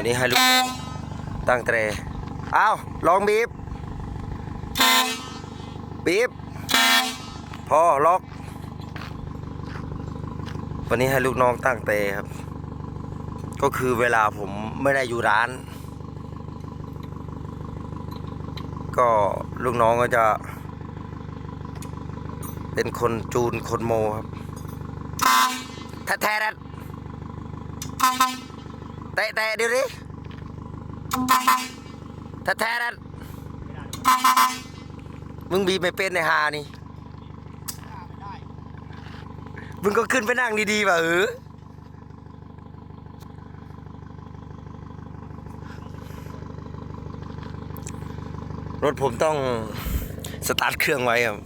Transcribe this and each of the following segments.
วันนี้ให้ลูกน้องตั้งเตรอ้าวลองบีบ บีบ พอล็อก วันนี้ให้ลูกน้องตั้งเตครับ ก็คือเวลาผมไม่ได้อยู่ร้าน ก็ลูกน้องก็จะ เป็นคนจูนคนโมครับแท้แท้ๆ แตะแตะเดี๋ยวนี้แท้แท้ๆนั่นมึงบีบไม่เป็นในฮานี่ มึงก็ขึ้นไปนั่งดีๆว่ะเออรถผมต้องสตาร์ทเครื่องไว้ครับ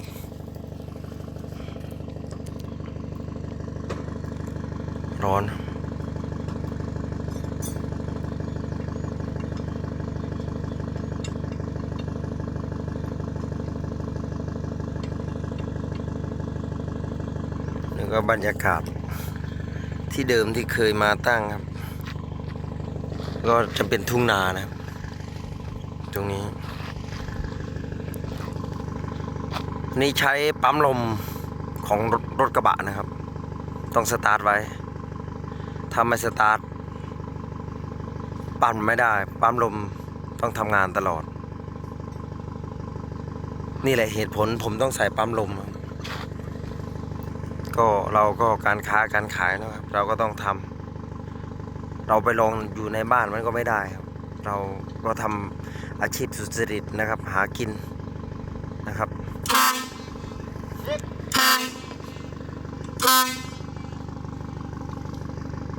ร้อน ก็บรรยากาศ ที่เดิมที่เคยมาตั้งครับ ก็จะเป็นทุ่งนานะครับ ตรงนี้ นี่ใช้ปั๊มลมของรถรถกระบะนะครับ ต้องสตาร์ทไว้ถ้าไม่สตาร์ทปั่นไม่ได้ ปั๊มลมต้องทำงานตลอด นี่แหละเหตุผลผมต้องใส่ปั๊มลมครับ ก็เราก็การค้าการขายนะครับ เราก็ต้องทำเราไปลองอยู่ในบ้านมันก็ไม่ได้ครับ เราก็ทำอาชีพสุจริตนะครับ หากินนะครับ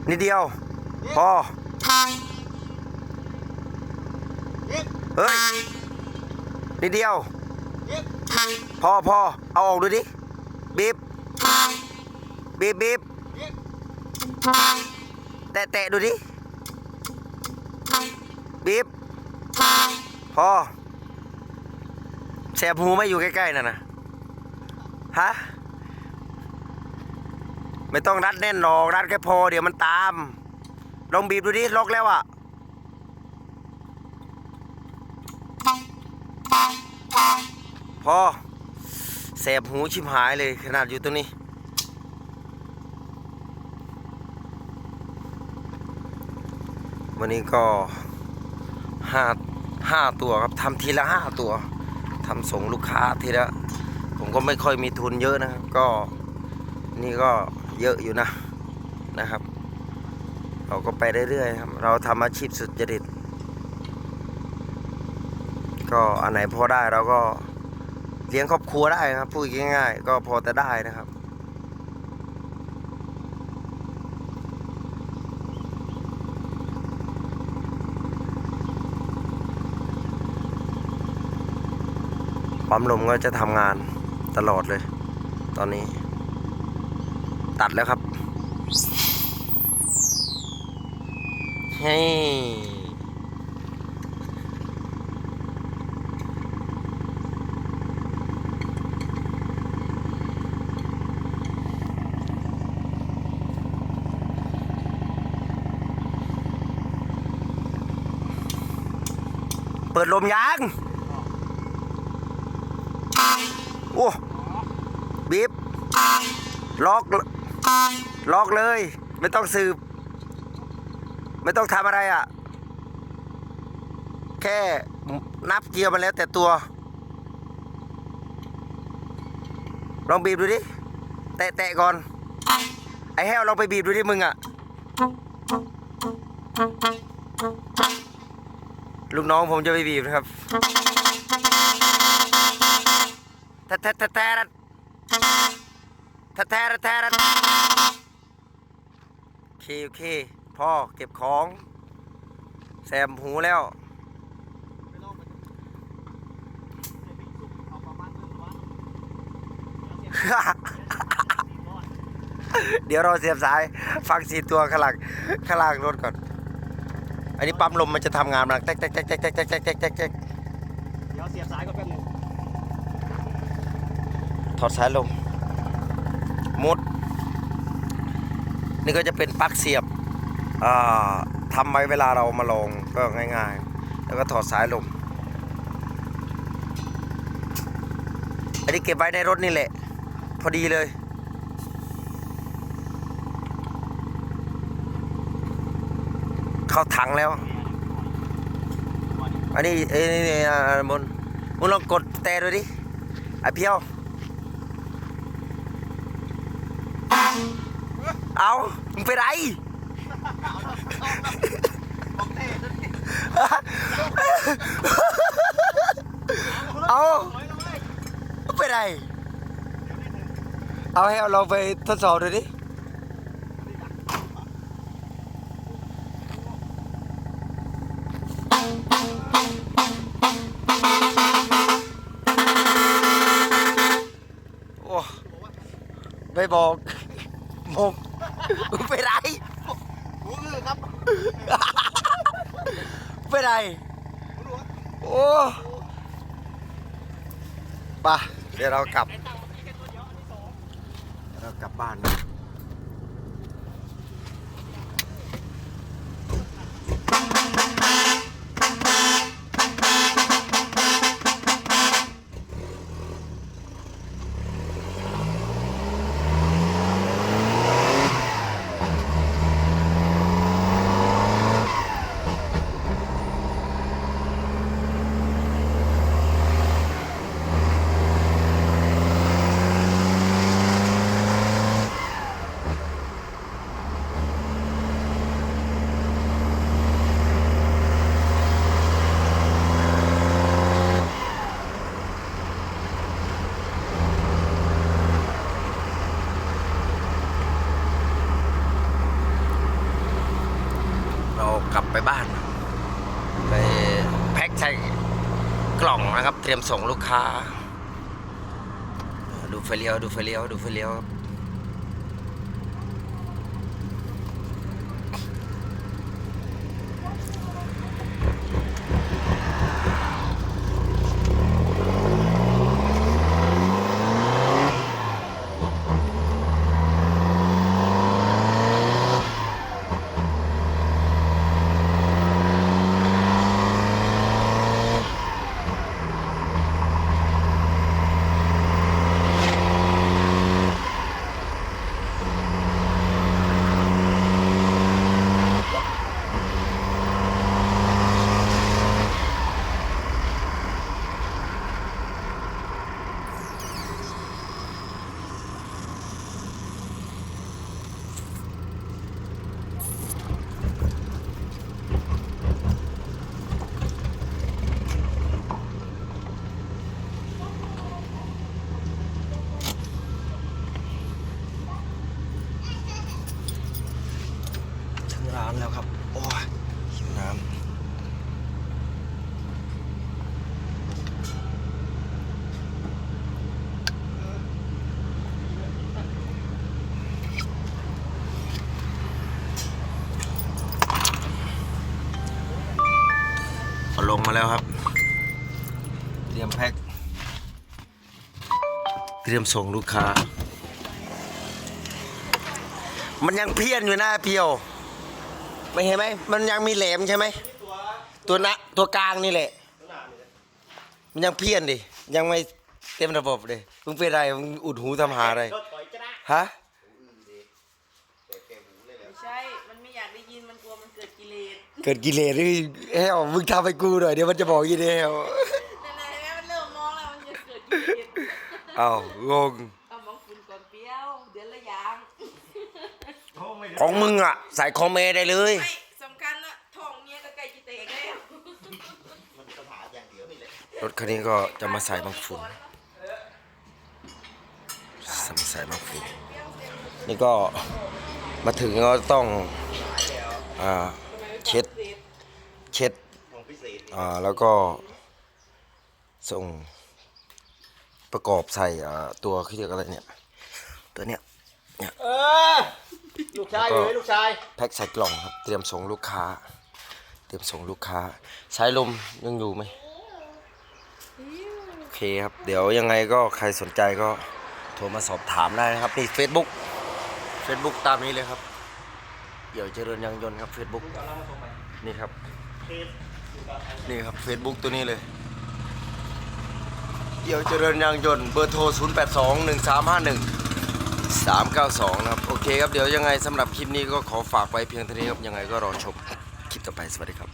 นิดเดียวพอเฮ้ยนิดเดียวพอพอเอาออกดูดิ บีบบีบแตะแตะดูดิบีบพอแสบหูไม่อยู่ใกล้ๆน่ะนะฮะไม่ต้องรัดแน่นหรอกรัดแค่พอเดี๋ยวมันตาม ลองบีบดูดิล็อกแล้วอะพอแสบหูชิบหายเลยขนาดอยู่ตรงนี้ วันนี้ก็ห้าห้าตัวครับทำทีละห้าตัวทำส่งลูกค้าทีละ ผมก็ไม่ค่อยมีทุนเยอะนะครับ ก็นี่ก็เยอะอยู่นะนะครับ เราก็ไปเรื่อยๆครับ เราทำอาชีพสุจริต ก็อันไหนพอได้เราก็เลี้ยงครอบครัวได้ครับพูดง่ายๆ ก็พอแต่ได้นะครับ ปั๊มลมก็จะทำงานตลอดเลย ตอนนี้ ตัดแล้วครับเฮ้เปิดลมยาง โอ้บีบล็อกล็อกเลย ไม่ต้องสืบ ไม่ต้องทำอะไรอะ แค่นับเกียร์มาแล้วแต่ตัว ลองบีบดูดิ แตะๆก่อน ไอ้แห้วลองไปบีบดูดิมึงอะ ลูกน้องผมจะไปบีบนะครับ ทแทแทแทแทแทะทะโอเคโอเคพ่อเก็บของแซมหูแล้วเดี๋ยวเราเสียบสายฟังสีตัวขลังขลังรถก่อน อันนี้ปั๊มลมมันจะทำงานหลันแตกแตกแตกแตกแตกแตกแตกเดี๋ยวเสียบสายก็แป๊บน อดสายลมมุด นี่ก็จะเป็นปลั๊กเสียบอ่าทำไว้เวลาเรามาลองก็ง่ายๆ แล้วก็ถอดสายลมอันนี้เก็บไว้ในรถนี่แหละ พอดีเลยเข้าถังแล้ว อันนี้เอ้ยนี่อ่ามนมึงลองกดแต่ดูดิไอเพียว เอามึงไปนไรเอาไปนไรเอาให้เอาไปทดสอบดูดิโอ้ไม่บอกมงมึ งไปนไรหูอื้อครับไปไหนโอ้ไปะเดี๋ยวเรากลับ เรากลับบ้านนะเรากลับไปบ้าน ไปแพ็คใส่ กล่องนะครับ เตรียมส่งลูกค้า ดูไฟเลี้ยวดูไฟเลี้ยวดูไฟเลี้ยวครับ ถึงร้านแล้วครับ โอ้ยหิวน้ำเอาลงมาแล้วครับ เตรียมแพ็ค เต รียมส่งลูกค้า มันยังเพี้ยนอยู่นะเพียว ไม่เห็นไหม มันยังมีแหลมใช่ไหม ตัวนะตัวกลางนี่แหละ มันยังเพี้ยนดิ ยังไม่เต็มระบบเลยมึงเป็นไรมึงอุดหูทำหาอะไรรถถอยจะได้ฮะ ไม่ใช่ มันไม่อยากได้ยิน มันกลัวมันเกิดกิเลส เกิดกิเลสหรือเฮลมึงทำให้กูหน่อยเดี๋ยวมันจะบอกอยี่เดียว เอางงเอามองคุณก่อนเปรี้ยวเดือนละอย่างของมึงอะ ใส่คอมเมได้เลย ไม่สำคัญนะท้องเมียก็ใกล้จะแตกแล้วมันปัญหาอย่างเดียวนี่แหละรถคันนี้ก็จะมาใส่บางฝุ่นสมาใส่บางฝุ่นนี่ก็มาถึงก็ต้องอ่าเช็ดเช็ดอ่าแล้วก็ส่ง ประกอบใส่อ่าตัวเขาเรียกอะไรเนี่ย ตัวเนี้ยเออลูกชายอยู่ไหมลูกชายแพ็คใส่กล่องครับ เตรียมส่งลูกค้า เตรียมส่งลูกค้าสายลมยังอยู่ไหมโอเคครับ เดี๋ยวยังไงก็ใครสนใจก็โทรมาสอบถามได้นะครับนี่ Facebook Facebook ตามนี้เลยครับเอี่ยวเจริญยางยนต์ครับ Facebook นี่ครับ นี่ครับ Facebook ตัวนี้เลย เกี่ยวเจริญยางยนต์เบอร์โทร 0 8 2 1 3 5 1 392 นะครับ โอเคครับ เดี๋ยวยังไงสำหรับคลิปนี้ก็ขอฝากไว้เพียงเท่านี้ครับ ยังไงก็รอชมคลิปต่อไป สวัสดีครับ